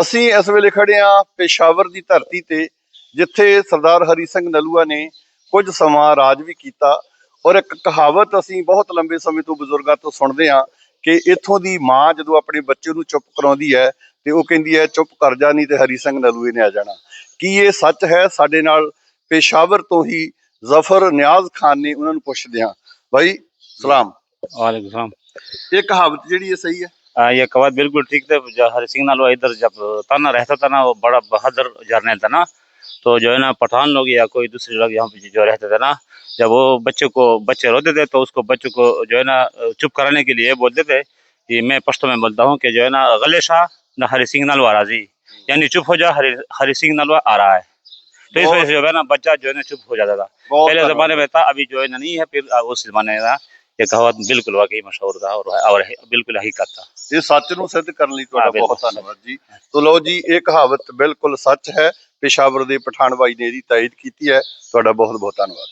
ਅਸੀਂ ਇਸ ਵੇਲੇ ਖੜੇ ਆ ਪੇਸ਼ਾਵਰ ਦੀ ਧਰਤੀ ਤੇ ਜਿੱਥੇ ਸਰਦਾਰ ਹਰੀ ਸਿੰਘ ਨਲੂਆ ਨੇ ਕੁਝ ਸਮਾਂ ਰਾਜ ਵੀ ਕੀਤਾ। ਔਰ ਇੱਕ ਕਹਾਵਤ ਅਸੀਂ ਬਹੁਤ ਲੰਬੇ ਸਮੇਂ ਤੋਂ ਬਜ਼ੁਰਗਾਂ ਤੋਂ ਸੁਣਦੇ ਆ ਕਿ ਇੱਥੋਂ ਦੀ ਮਾਂ ਜਦੋਂ ਆਪਣੇ ਬੱਚੇ ਨੂੰ ਚੁੱਪ ਕਰਾਉਂਦੀ ਹੈ ਤੇ ਉਹ ਕਹਿੰਦੀ ਹੈ ਚੁੱਪ ਕਰ ਜਾ ਨਹੀਂ ਤੇ ਹਰੀ ਸਿੰਘ ਨਲੂਏ ਨੇ ਆ ਜਾਣਾ। ਕੀ ਇਹ ਸੱਚ ਹੈ? ਸਾਡੇ ਨਾਲ ਪੇਸ਼ਾਵਰ ਤੋਂ ਹੀ ਜ਼ਫਰ ਨਿਆਜ਼ ਖਾਨ ਨੇ ਉਹਨਾਂ ਨੂੰ ਪੁੱਛਦਿਆਂ ਆ ਭਾਈ ਸਲਾਮ। ਵਾਲੇਕੁਮ ਸਲਾਮ। ਇਹ ਕਹਾਵਤ ਜਿਹੜੀ ਹੈ ਸਹੀ ਹੈ? ये कवाद बिल्कुल ठीक थे जो हरी सिंह नाल इधर जब ताना रहता था ना वो बड़ा बहादुर झरने था ना। तो जो है ना पठान लोग या कोई दूसरे लोग यहाँ पे जो रहते थे ना जब वो बच्चे को बच्चे रोते थे तो उसको बच्चों को जो है ना चुप कराने के लिए बोलते थे कि मैं पश्तो में बोलता हूँ कि जो है ना गले शाह न हरी सिंह नलवा राज़ी यानी चुप हो जा हरी हरी सिंह नलवा आ रहा है। तो इस वजह से जो है ना बच्चा जो है ना चुप हो जाता था। पहले जमाने में था अभी जो है ना नहीं है फिर उस जमाने में ये कहावत बिल्कुल वाकई मशहूर था और और बिल्कुल हकीकत था ਇਹ ਸੱਚ ਨੂੰ ਸਿੱਧ ਕਰਨ ਲਈ ਤੁਹਾਡਾ ਹਾਂ, ਬਿਲਕੁਲ। ਬਹੁਤ ਧੰਨਵਾਦ ਜੀ ਤੋ ਲਓ ਜੀ ਇਹ ਕਹਾਵਤ ਬਿਲਕੁਲ ਸੱਚ ਹੈ ਪੇਸ਼ਾਵਰ ਦੇ ਪਠਾਨ ਬਾਈ ਨੇ ਇਹਦੀ ਤਾਇਦ ਕੀਤੀ ਹੈ ਤੁਹਾਡਾ ਬਹੁਤ ਬਹੁਤ ਧੰਨਵਾਦ